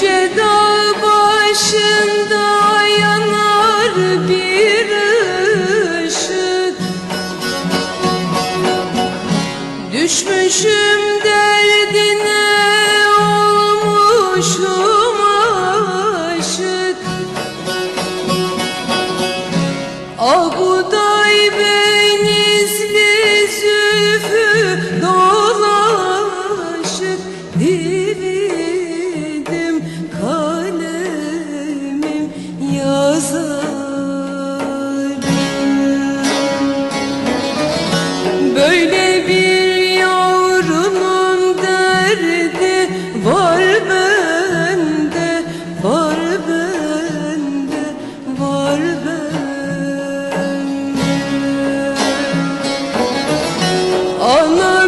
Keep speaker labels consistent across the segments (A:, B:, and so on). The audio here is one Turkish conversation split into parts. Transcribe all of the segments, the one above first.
A: Yüce dağ başında yanar bir ışık. Düşmüşüm derdine olmuşum aşık. Abuday benizli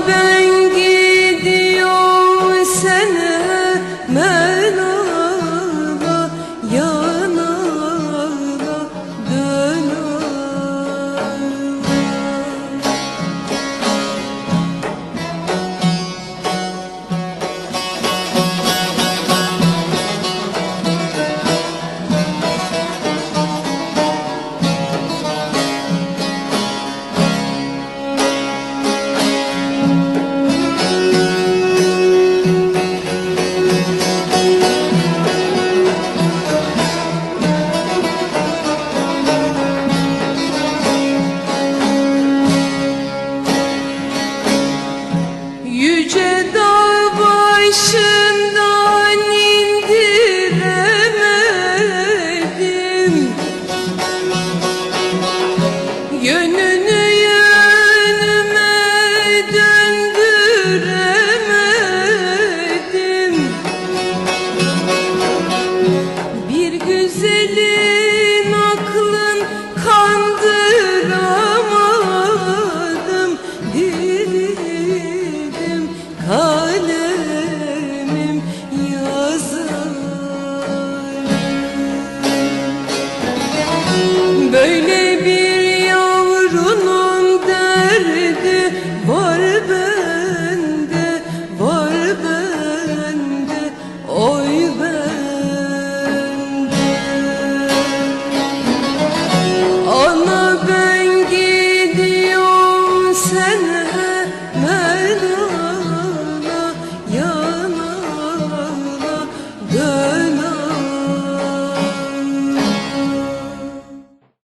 A: baby. Yüce dağ başı böyle